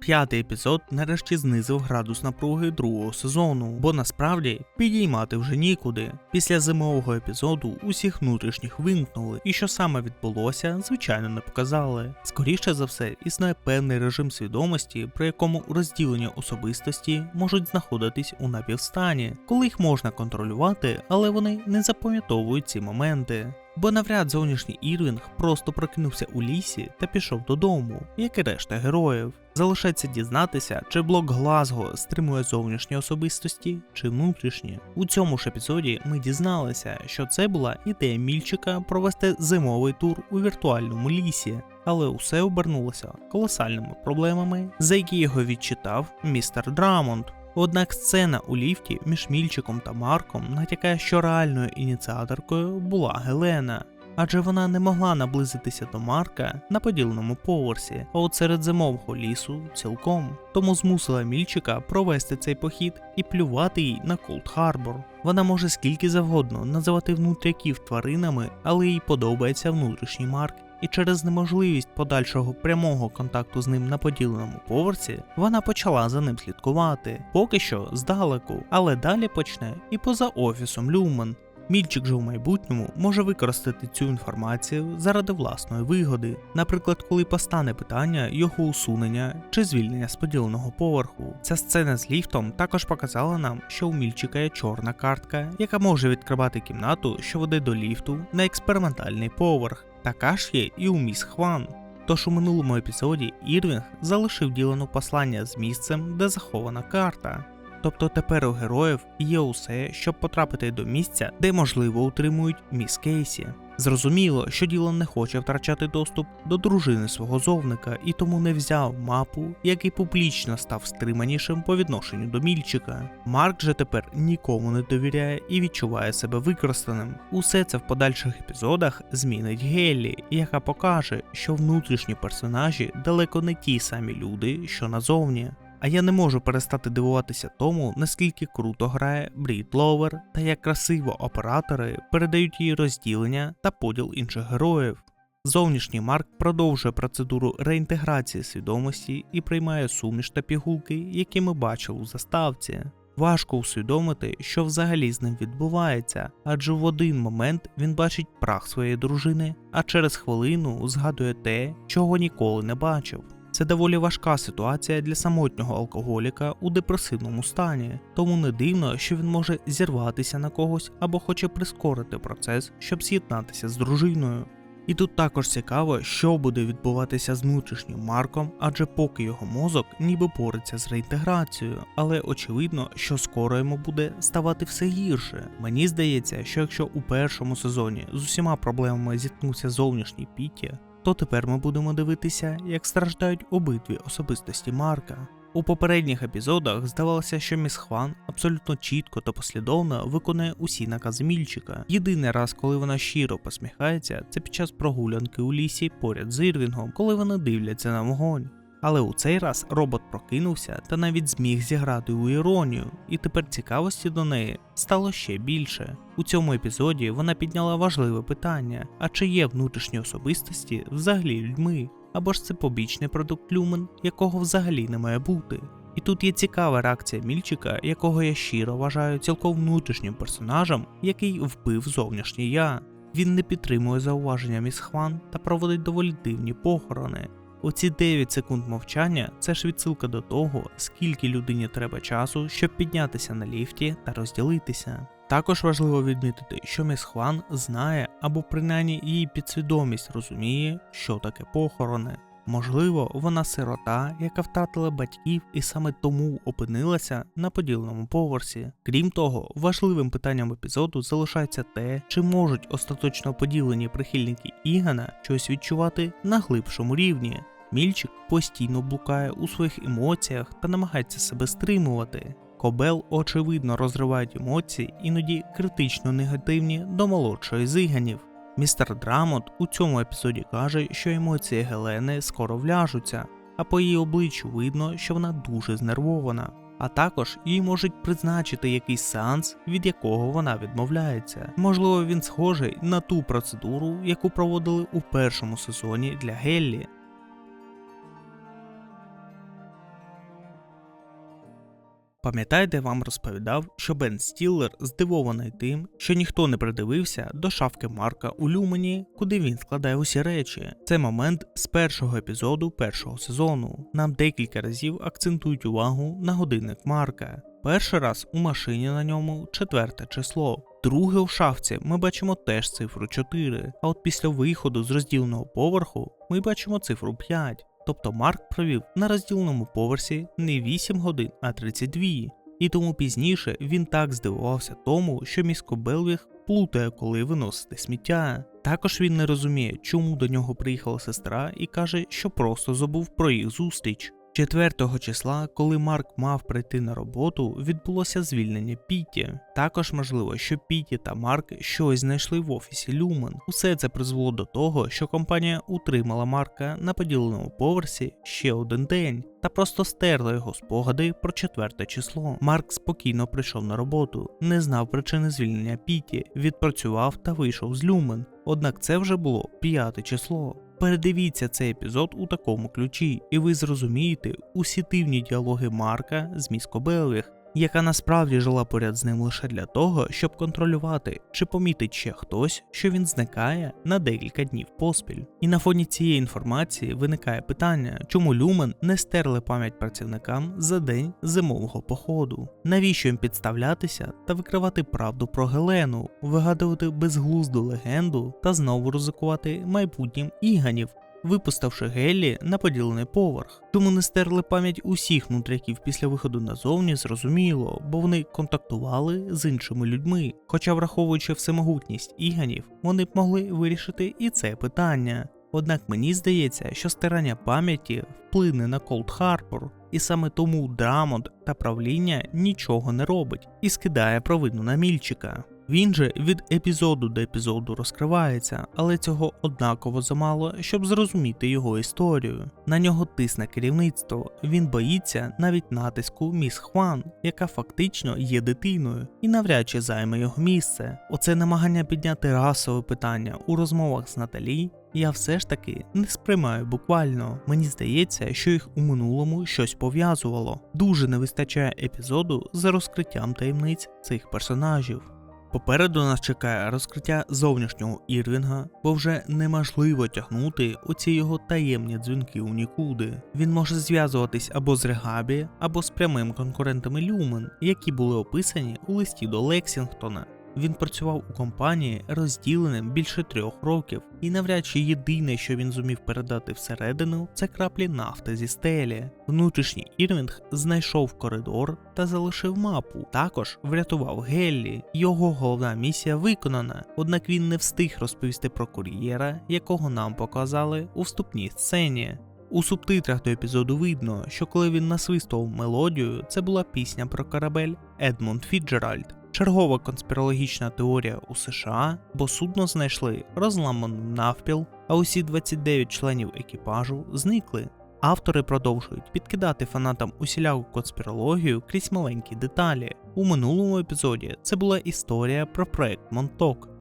П'ятий епізод нарешті знизив градус напруги другого сезону, бо насправді підіймати вже нікуди. Після зимового епізоду усіх внутрішніх вимкнули, і що саме відбулося, звичайно, не показали. Скоріше за все, існує певний режим свідомості, при якому розділення особистості можуть знаходитись у напівстані, коли їх можна контролювати, але вони не запам'ятовують ці моменти. Бо навряд зовнішній Ірвінг просто прокинувся у лісі та пішов додому, як і решта героїв. Залишається дізнатися, чи блок Глазго стримує зовнішні особистості чи внутрішні. У цьому ж епізоді ми дізналися, що це була ідея Мільчика провести зимовий тур у віртуальному лісі. Але усе обернулося колосальними проблемами, за які його відчитав містер Драмонд. Однак сцена у ліфті між Мільчиком та Марком натякає, що реальною ініціаторкою була Гелена. Адже вона не могла наблизитися до Марка на поділеному поверсі, а от серед зимового лісу цілком. Тому змусила Мільчика провести цей похід і плювати їй на Колд Харбор. Вона може скільки завгодно називати внутряків тваринами, але їй подобається внутрішній Марк. І через неможливість подальшого прямого контакту з ним на поділеному поверсі вона почала за ним слідкувати, поки що здалеку, але далі почне і поза офісом Люмен. Мільчик же в майбутньому може використати цю інформацію заради власної вигоди, наприклад, коли постане питання його усунення чи звільнення з поділеного поверху. Ця сцена з ліфтом також показала нам, що у Мільчика є чорна картка, яка може відкривати кімнату, що веде до ліфту на експериментальний поверх. Така ж є і у міс Хван. Тож у минулому епізоді Ірвінг залишив ділену послання з місцем, де захована карта. Тобто тепер у героїв є усе, щоб потрапити до місця, де можливо утримують міс Кейсі. Зрозуміло, що Ділан не хоче втрачати доступ до дружини свого зовника і тому не взяв мапу, який публічно став стриманішим по відношенню до Мільчика. Марк же тепер нікому не довіряє і відчуває себе використаним. Усе це в подальших епізодах змінить Геллі, яка покаже, що внутрішні персонажі далеко не ті самі люди, що назовні. А я не можу перестати дивуватися тому, наскільки круто грає Брід Ловер та як красиво оператори передають їй розділення та поділ інших героїв. Зовнішній Марк продовжує процедуру реінтеграції свідомості і приймає суміш та пігулки, які ми бачили у заставці. Важко усвідомити, що взагалі з ним відбувається, адже в один момент він бачить прах своєї дружини, а через хвилину згадує те, чого ніколи не бачив. Це доволі важка ситуація для самотнього алкоголіка у депресивному стані, тому не дивно, що він може зірватися на когось або хоче прискорити процес, щоб з'єднатися з дружиною. І тут також цікаво, що буде відбуватися з внутрішнім Марком, адже поки його мозок ніби бореться з реінтеграцією, але очевидно, що скоро йому буде ставати все гірше. Мені здається, що якщо у першому сезоні з усіма проблемами зіткнувся зовнішній Піті, то тепер ми будемо дивитися, як страждають обидві особистості Марка. У попередніх епізодах здавалося, що міс Хван абсолютно чітко та послідовно виконує усі накази Мільчика. Єдиний раз, коли вона щиро посміхається, це під час прогулянки у лісі поряд з Ірвінгом, коли вони дивляться на вогонь. Але у цей раз робот прокинувся та навіть зміг зіграти у іронію, і тепер цікавості до неї стало ще більше. У цьому епізоді вона підняла важливе питання: а чи є внутрішні особистості взагалі людьми? Або ж це побічний продукт люмен, якого взагалі не має бути. І тут є цікава реакція Мільчика, якого я щиро вважаю цілком внутрішнім персонажем, який вбив зовнішнє я. Він не підтримує зауваження міс Хван та проводить доволі дивні похорони. Оці 9 секунд мовчання це ж відсилка до того, скільки людині треба часу, щоб піднятися на ліфті та розділитися. Також важливо відмітити, що міс Хван знає або принаймні її підсвідомість розуміє, що таке похорони. Можливо, вона сирота, яка втратила батьків і саме тому опинилася на поділеному поверсі. Крім того, важливим питанням епізоду залишається те, чи можуть остаточно поділені прихильники Ігана щось відчувати на глибшому рівні. Мільчик постійно блукає у своїх емоціях та намагається себе стримувати. Кобел очевидно розривають емоції, іноді критично негативні до молодшої з Іганів. Містер Драмонт у цьому епізоді каже, що емоції Гелени скоро вляжуться, а по її обличчю видно, що вона дуже знервована. А також їй можуть призначити якийсь сеанс, від якого вона відмовляється. Можливо, він схожий на ту процедуру, яку проводили у першому сезоні для Геллі. Пам'ятаєте, вам розповідав, що Бен Стіллер здивований тим, що ніхто не придивився до шафки Марка у Люмені, куди він складає усі речі. Це момент з першого епізоду першого сезону. Нам декілька разів акцентують увагу на годинник Марка. Перший раз у машині на ньому четверте число. Друге у шафці ми бачимо теж цифру 4, а от після виходу з розділеного поверху ми бачимо цифру 5. Тобто Марк провів на розділеному поверсі не 8 годин, а 32. І тому пізніше він так здивувався тому, що місько Белвіг плутає, коли виносити сміття. Також він не розуміє, чому до нього приїхала сестра і каже, що просто забув про їх зустріч. 4 числа, коли Марк мав прийти на роботу, відбулося звільнення Піті. Також можливо, що Піті та Марк щось знайшли в офісі Люмен. Усе це призвело до того, що компанія утримала Марка на поділеному поверсі ще один день та просто стерла його спогади про 4 число. Марк спокійно прийшов на роботу, не знав причини звільнення Піті, відпрацював та вийшов з Люмен. Однак це вже було 5 число. Передивіться цей епізод у такому ключі, і ви зрозумієте усі дивні діалоги Марка з Міско Белвіг, яка насправді жила поряд з ним лише для того, щоб контролювати, чи помітить ще хтось, що він зникає на декілька днів поспіль. І на фоні цієї інформації виникає питання, чому Люмен не стерли пам'ять працівникам за день зимового походу. Навіщо їм підставлятися та викривати правду про Гелену, вигадувати безглузду легенду та знову ризикувати майбутнім іганів, випуставши Геллі на поділений поверх. Чому не стерли пам'ять усіх нутряків після виходу назовні, зрозуміло, бо вони контактували з іншими людьми. Хоча, враховуючи всемогутність іганів, вони б могли вирішити і це питання. Однак мені здається, що стирання пам'яті вплине на Колд Харбор, і саме тому Драмонт та правління нічого не робить і скидає провину на мільчика. Він же від епізоду до епізоду розкривається, але цього однаково замало, щоб зрозуміти його історію. На нього тисне керівництво. Він боїться навіть натиску міс Хван, яка фактично є дитиною, і навряд чи займе його місце. Оце намагання підняти расове питання у розмовах з Наталі. Я все ж таки не сприймаю буквально. Мені здається, що їх у минулому щось пов'язувало. Дуже не вистачає епізоду за розкриттям таємниць цих персонажів. Попереду нас чекає розкриття зовнішнього Ірвінга, бо вже неможливо тягнути оці його таємні дзвінки у нікуди. Він може зв'язуватись або з Регабі, або з прямими конкурентами Люмен, які були описані у листі до Лексінгтона. Він працював у компанії розділеним більше трьох років, і навряд чи єдине, що він зумів передати всередину, це краплі нафти зі стелі. Внутрішній Ірвінг знайшов коридор та залишив мапу. Також врятував Геллі. Його головна місія виконана, однак він не встиг розповісти про кур'єра, якого нам показали у вступній сцені. У субтитрах до епізоду видно, що коли він насвистував мелодію, це була пісня про корабель Едмунд Фіджеральд. Чергова конспірологічна теорія у США, бо судно знайшли розламаним навпіл, а усі 29 членів екіпажу зникли. Автори продовжують підкидати фанатам усіляку конспірологію крізь маленькі деталі. У минулому епізоді це була історія про проект Монток,